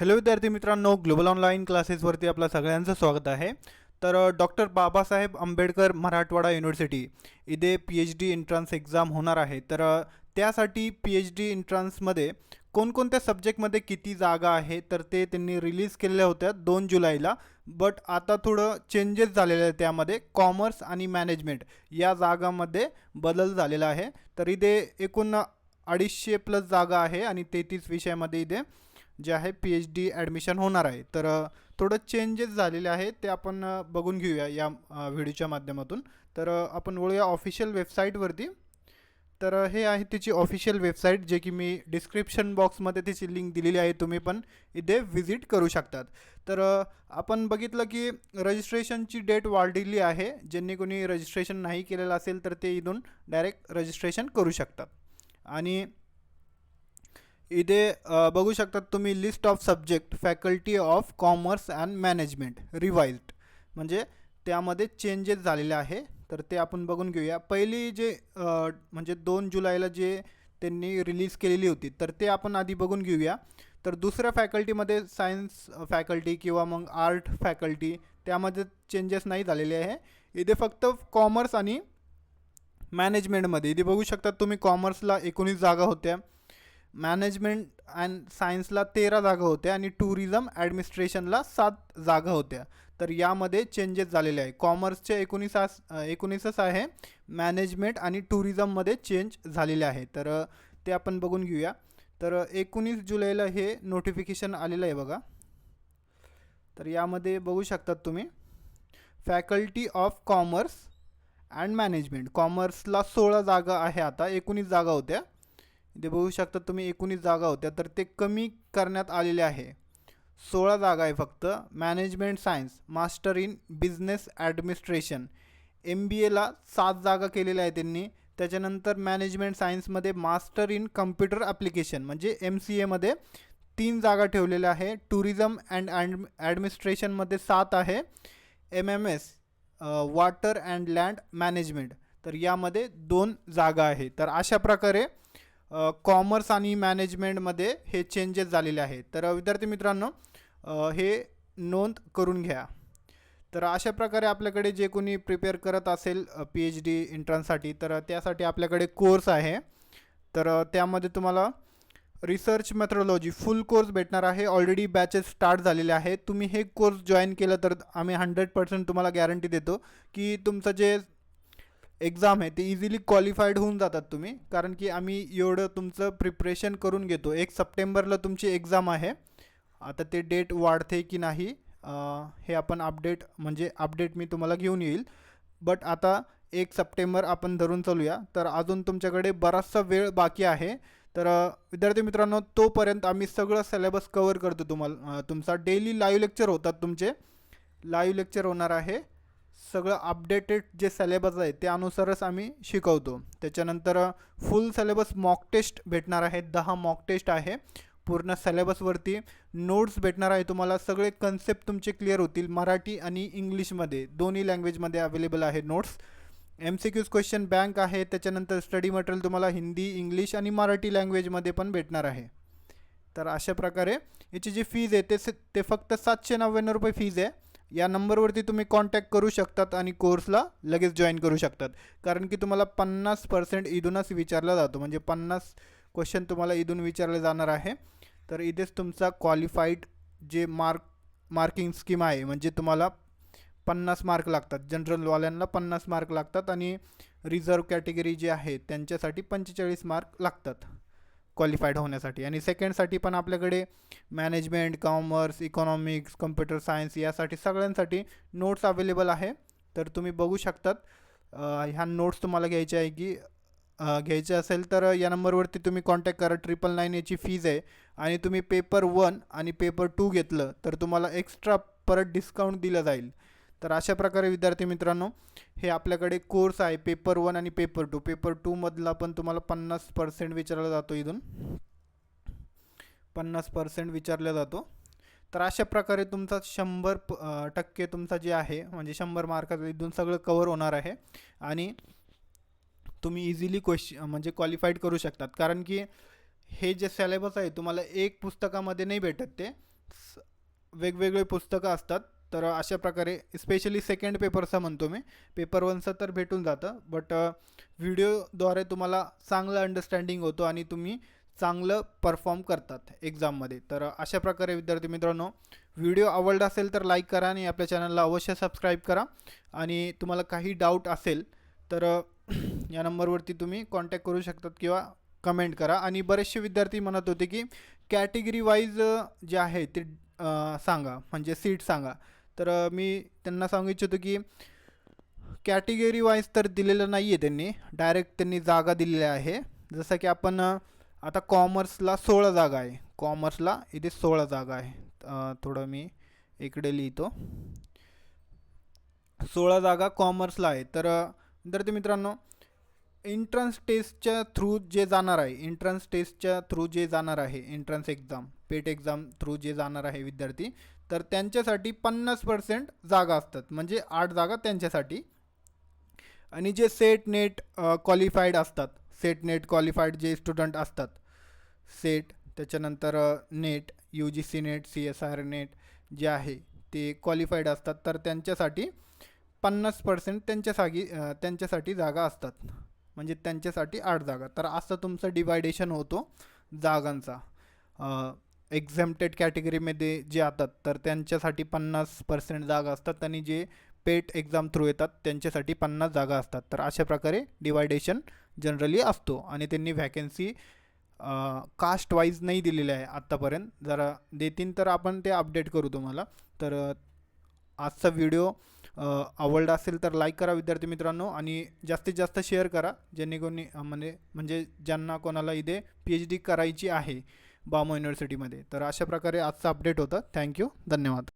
Hello विद्यार्थी मित्रांनो global online क्लासेसवरती आपलं सगळ्यांचं स्वागत आहे. तर डॉक्टर बाबासाहेब आंबेडकर मराठवाडा युनिव्हर्सिटी इथे P H D entrance exam होणार आहे. तर त्यासाठी पी एच डी एंट्रन्समध्ये कोणकोणत्या सब्जेक्टमध्ये किती जागा आहे? तर ते त्यांनी रिलीज केलेल्या होत्या दोन जुलैला. बट आता थोडं चेंजेस झालेले आहे त्यामध्ये. कॉमर्स आणि मॅनेजमेंट या जागामध्ये बदल झालेला आहे. तर इथे एकूण अडीचशे प्लस जागा आहे आणि तेहतीस विषयामध्ये इथे जे आहे पी एच डी ॲडमिशन होणार आहे. तर थोडं चेंजेस झालेले आहेत ते आपण बघून घेऊया या व्हिडिओच्या माध्यमातून. तर आपण वळूया ऑफिशियल वेबसाईटवरती तर हे आहे तिची ऑफिशियल वेबसाईट जे की मी डिस्क्रिप्शन बॉक्समध्ये तिची लिंक दिलेली आहे तुम्ही पण इथे व्हिजिट करू शकतात. तर आपण बघितलं की रजिस्ट्रेशनची डेट वाढलेली आहे. ज्यांनी कोणी रजिस्ट्रेशन नाही केलेलं असेल तर ते इथून डायरेक्ट रजिस्ट्रेशन करू शकतात. आणि इथे बघू शकतात तुम्ही list of subject faculty of commerce and management revised म्हणजे त्यामध्ये चेंजेस झालेले आहे. तर ते आपण बघून घेऊया. पहिली जे म्हणजे दोन जुलैला जे त्यांनी रिलीज केलेली होती तर ते आपण आधी बघून घेऊया. तर दुसऱ्या फॅकल्टीमध्ये सायन्स फॅकल्टी किंवा मग आर्ट फॅकल्टी त्यामध्ये चेंजेस नाही झालेले आहे. इथे फक्त कॉमर्स आणि मॅनेजमेंटमध्ये इथे बघू शकता तुम्ही कॉमर्सला एकोणीस जागा होत्या. मॅनेजमेंट अँड सायन्सला तेरा जागा होत्या आणि टुरिझम ॲडमिनिस्ट्रेशनला सात जागा होत्या. तर यामध्ये चेंजेस झालेले आहे. कॉमर्सचे एकोणीस एकोणीसच आहे. मॅनेजमेंट आणि टुरिझममध्ये चेंज झालेले आहे. तर ते आपण बघून घेऊया. तर एकोणीस जुलैला हे नोटिफिकेशन आलेलं आहे बघा. तर यामध्ये बघू शकतात तुम्ही. Faculty of commerce and management कॉमर्सला सोळा जागा आहे आता. एकोणीस जागा होत्या. इथे बघू शकता तुम्ही एकोणीस जागा होत्या तर ते कमी करण्यात आलेले आहे. सोळा जागा आहे फक्त. Management science master in business administration. M B एला सात जागा केलेल्या आहे त्यांनी. त्याच्यानंतर मॅनेजमेंट सायन्समध्ये मास्टर इन कम्प्युटर ॲप्लिकेशन म्हणजे एम सी एमध्ये तीन जागा ठेवलेल्या आहे. टुरिझम अँड ॲड ॲडमिनिस्ट्रेशनमध्ये सात आहे. M M S water and land management तर यामध्ये दोन जागा आहे. तर अशा प्रकारे कॉमर्स आणि मॅनेजमेंटमध्ये हे चेंजेस झालेले आहेत. तर विद्यार्थी मित्रांनो हे नोंद करून घ्या. तर अशा प्रकारे आपल्याकडे जे कोणी प्रिपेअर करत असेल पी एच डी इंट्रन्ससाठी तर त्यासाठी आपल्याकडे कोर्स आहे. तर त्यामध्ये तुम्हाला रिसर्च मेथडॉलॉजी फुल कोर्स भेटणार आहे. ऑलरेडी बॅचेस स्टार्ट झालेले आहेत. तुम्ही हे कोर्स जॉईन केलं तर आम्ही हंड्रेड पर्सेंट तुम्हाला गॅरंटी देतो की तुमचं जे एक्झाम आहे ते इझिली क्वालिफाईड होऊन जातात तुम्ही. कारण की आम्ही एवढं तुमचं प्रिपरेशन करून घेतो. एक सप्टेंबरला तुमची एक्झाम आहे. आता ते डेट वाढते की नाही हे आपण अपडेट म्हणजे अपडेट मी तुम्हाला घेऊन येईल. बट आता एक सप्टेंबर आपण धरून चालूया. तर अजून तुमच्याकडे बराचसा वेळ बाकी आहे. तर विद्यार्थी मित्रांनो तोपर्यंत आम्ही सगळं सिलेबस कवर करतो तुम्हाला. तुमचा डेली लाईव्ह लेक्चर होतात तुमचे. लाईव्ह लेक्चर होणार आहे. सगळं अपडेटेड जे सिलेबस आहे त्यानुसारच आम्ही शिकवतो. त्याच्यानंतर फुल सिलेबस मॉक टेस्ट भेटणार आहे. दहा मॉक टेस्ट आहे. पूर्ण सिलेबसवरती नोट्स भेटणार आहे तुम्हाला. सगळे कन्सेप्ट तुमचे क्लिअर होतील. मराठी आणि इंग्लिशमध्ये दोन्ही लँग्वेजमध्ये अवेलेबल आहे notes M C Qs question bank आहे. त्याच्यानंतर स्टडी मटेरियल तुम्हाला हिंदी इंग्लिश आणि मराठी लँग्वेजमध्ये पण भेटणार आहे. तर अशा प्रकारे याची जी फीज आहे ते स- ते फक्त सातशे नव्याण्णव रुपये फीज आहे. या नंबरवरती तुम्ही कॉन्टॅक्ट करू शकतात आणि कोर्सला लगेच जॉईन करू शकतात. कारण की तुम्हाला पन्नास पर्सेंट इथूनच विचारला जातो. म्हणजे पन्नास क्वेश्चन तुम्हाला इथून विचारले जाणार आहे. तर इथेच तुमचा क्वालिफाईड जे मार्क मार्किंग स्कीम आहे म्हणजे तुम्हाला पन्नास मार्क लागतात. जनरलवाल्यांना पन्नास मार्क लागतात आणि रिझर्व कॅटेगरी जी आहे त्यांच्यासाठी पंचेचाळीस मार्क लागतात. क्वालिफाईड होण्यासाठी. आणि सेकंडसाठी पण आपल्याकडे management commerce economics computer science यासाठी सगळ्यांसाठी नोट्स अवेलेबल आहे. तर तुम्ही बघू शकतात. ह्या नोट्स तुम्हाला घ्यायचे आहे की घ्यायचे असेल तर या नंबरवरती तुम्ही कॉन्टॅक्ट करा. ट्रिपल नाईन याची फीज आहे. आणि तुम्ही पेपर वन आणि पेपर टू घेतलं तर तुम्हाला एक्स्ट्रा परत डिस्काउंट दिलं जाईल. तर अशा प्रकारे विद्यार्थी मित्रांनो हे आपल्याकडे कोर्स आहे पेपर वन आणि पेपर टू पेपर टूमधला पण तुम्हाला पन्नास पर्सेंट विचारला जातो इथून. पन्नास पर्सेंट विचारला जातो. तर अशा प्रकारे तुमचा शंभर प टक्के तुमचा जे आहे म्हणजे शंभर मार्काचं इथून सगळं कवर होणार आहे. आणि तुम्ही इझिली क्वेश्चन म्हणजे क्वालिफाईड करू शकतात. कारण की हे जे सिलेबस आहे तुम्हाला एक पुस्तकामध्ये नाही भेटत ते. स- वेगवेगळे पुस्तकं असतात. तर अशा प्रकारे स्पेशली सेकंड पेपरचा म्हणतो मी. पेपर वनचं तर भेटून जातं बट व्हिडिओद्वारे तुम्हाला चांगलं अंडरस्टँडिंग होतो आणि तुम्ही चांगलं परफॉर्म करतात एक्झाममध्ये तर अशा प्रकारे विद्यार्थी मित्रांनो व्हिडिओ आवडला असेल तर लाईक करा आणि आपल्या चॅनलला अवश्य सबस्क्राईब करा. आणि तुम्हाला काही डाऊट असेल तर या नंबरवरती तुम्ही कॉन्टॅक्ट करू शकतात किंवा कमेंट करा. आणि बरेचसे विद्यार्थी म्हणत होते की कॅटेगरी वाईज जे आहे ते सांगा म्हणजे सीट सांगा. तर मी त्यांना सांगू इच्छितो की कॅटेगरी वाईज तर दिलेलं नाही आहे त्यांनी. डायरेक्ट त्यांनी जागा दिलेल्या आहे. जसं की आपण आता कॉमर्सला सोळा जागा आहे. कॉमर्सला इथे सोळा जागा आहे. थोडं मी इकडे लिहितो. सोळा जागा कॉमर्सला आहे. तर विद्यार्थी मित्रांनो एंट्रन्स टेस्टच्या थ्रू जे जाणार आहे एंट्रन्स टेस्टच्या थ्रू जे जाणार आहे entrance exam PET exam through जे जाणार आहे विद्यार्थी तर त्यांच्यासाठी पन्नास पर्सेंट जागा असतात. म्हणजे आठ जागा त्यांच्यासाठी. आणि जे सेट नेट क्वालिफाईड असतात. सेट नेट क्वालिफाईड जे स्टुडंट असतात. सेट त्याच्यानंतर NET U G C NET C S R NET जे आहे ते क्वालिफाईड असतात. तर त्यांच्यासाठी पन्नास पर्सेंट त्यांच्यासाठी त्यांच्यासाठी जागा असतात. म्हणजे त्यांच्यासाठी आठ जागा. तर असं तुमचं डिवायडेशन होतो जागांचा. एक्झामटेड कॅटेगरीमध्ये जे येतात तर त्यांच्यासाठी पन्नास पर्सेंट जागा असतात आणि जे पेट एक्झाम थ्रू येतात त्यांच्यासाठी पन्नास जागा असतात. तर अशा प्रकारे डिवायडेशन जनरली असतो आणि त्यांनी व्हॅकन्सी कास्ट वाईज नाही दिलेली आहे आत्तापर्यंत जरा देतील तर आपण ते अपडेट करू तुम्हाला. तर आजचा व्हिडिओ आवडला असेल तर लाईक करा विद्यार्थी मित्रांनो आणि जास्तीत जास्त शेअर करा. जेणेकरून म्हणजे म्हणजे ज्यांना कोणाला इथे पी एच डी करायची आहे बामो युनिव्हर्सिटीमध्ये तर अशा प्रकारे आजचं अपडेट होतं. थँक्यू धन्यवाद.